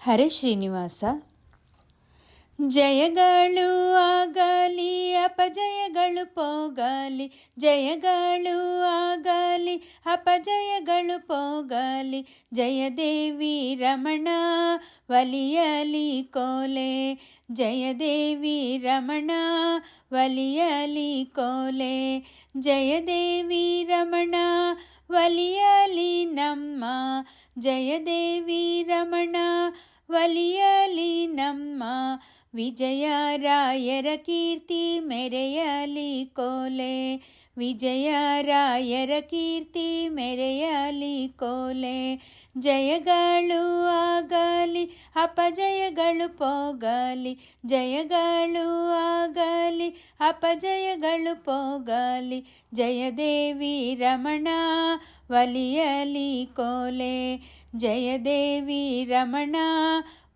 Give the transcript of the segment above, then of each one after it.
ಹರೇ ಶ್ರೀನಿವಾಸ ಜಯಗಳು ಆಗಲಿ ಅಪಜಯಗಳು ಪೋಗಲಿ ಜಯಗಳು ಆಗಲಿ ಅಪಜಯಗಳು ಪೋಗಲಿ ಜಯದೇವಿ ರಮಣ ಒಲಿಯಲಿ ಕೋಲೆ ಜಯದೇವಿ ರಮಣ ಒಲಿಯಲಿ ಕೋಲೆ ಜಯದೇವಿ ರಮಣ ಒಲಿಯಲಿ ನಮ್ಮ ಜಯದೇವಿ ರಮಣ ಒಲಿಯಲಿ ನಮ್ಮ ವಿಜಯರಾಯರ ಕೀರ್ತಿ ಮೆರೆಯಲಿ ಕೋಲೆ ವಿಜಯರಾಯರ ಕೀರ್ತಿ ಮೆರೆಯಲಿ ಕೋಲೆ. ಜಯಗಳು ಆಗಲಿ, ಅಪಜಯಗಳು ಪೋಗಲಿ. ಜಯಗಳು ಆಗಲಿ, ಅಪಜಯಗಳು ಪೋಗಲಿ. ಜಯದೇವಿ ರಮಣ ಒಲಿಯಲಿ ಕೋಲೆ. ಜಯದೇವಿ ರಮಣ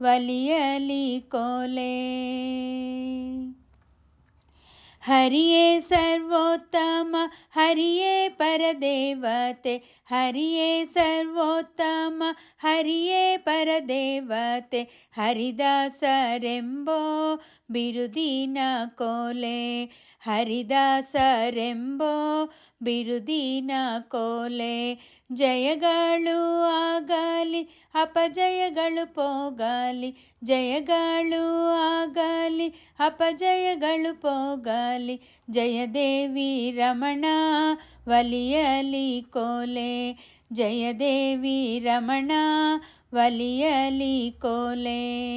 ಒಲಿಯಲಿ ಕೋಲೆ. हरिये सर्वोत्तम हरिये परदेवते हरिये सर्वोत्तम हरिये ಪರದೇವತೆ ಹರಿದಾಸರೆಂಬೋ ಬಿರುದಿನ ಕೋಲೆ, ಹರಿದಾಸರೆಂಬೋ ಬಿರುದಿನ ಕೋಲೆ. ಜಯಗಳು ಆಗಲಿ, ಅಪಜಯಗಳು ಪೋಗಲಿ, ಜಯಗಳು ಆಗಲಿ, ಅಪಜಯಗಳು ಪೋಗಲಿ, ಜಯದೇವಿ ರಮಣ ವಲಿಯಲಿ ಕೋಲೆ, ಜಯದೇವಿ ರಮಣ ಒಲಿಯಲಿ ಕೋಲೆ.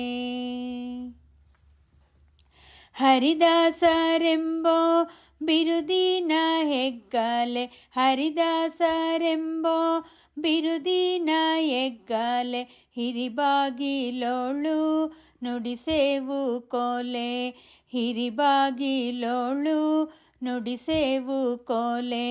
ಹರಿದಾಸರೆಂಬೋ ಬಿರುದಿನ ಹೆಗ್ಗಲೆ. ಹರಿದಾಸರೆಂಬೋ ಬಿರುದಿನ ಹೆಗ್ಗಲೆ. ಹಿರಿಬಾಗಿಲೋಳು ನುಡಿಸೇವು ಕೋಲೆ. ಹಿರಿಬಾಗಿಲೋಳು ನುಡಿಸೇವು ಕೋಲೆ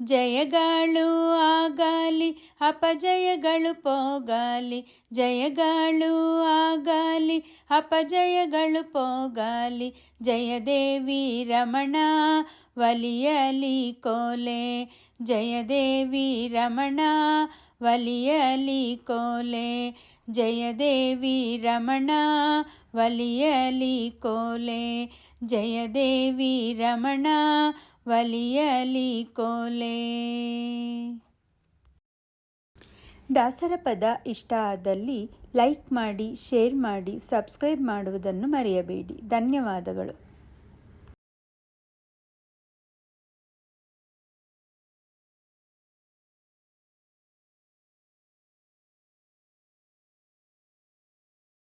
ಜಯಗಳು ಆಗಲಿ ಅಪಜಯಗಳು ಪೋಗಲಿ ಜಯಗಳು ಆಗಲಿ ಅಪಜಯಗಳು ಪೋಗಲಿ ಜಯದೇವಿ ರಮಣ ಒಲಿಯಲಿ ಕೋಲೆ ಜಯದೇವಿ ರಮಣ ಒಲಿಯಲಿ ಕೋಲೆ ಜಯದೇವಿ ರಮಣ ಒಲಿಯಲಿ ಕೋಲೆ ಜಯದೇವಿ ರಮಣ ವಲಿಯಲಿ ಕೋಲೆ. ದಾಸರ ಪದ ಇಷ್ಟ ಆದಲ್ಲಿ ಲೈಕ್ ಮಾಡಿ, ಶೇರ್ ಮಾಡಿ, ಸಬ್ಸ್ಕ್ರೈಬ್ ಮಾಡುವುದನ್ನು ಮರೆಯಬೇಡಿ. ಧನ್ಯವಾದಗಳು.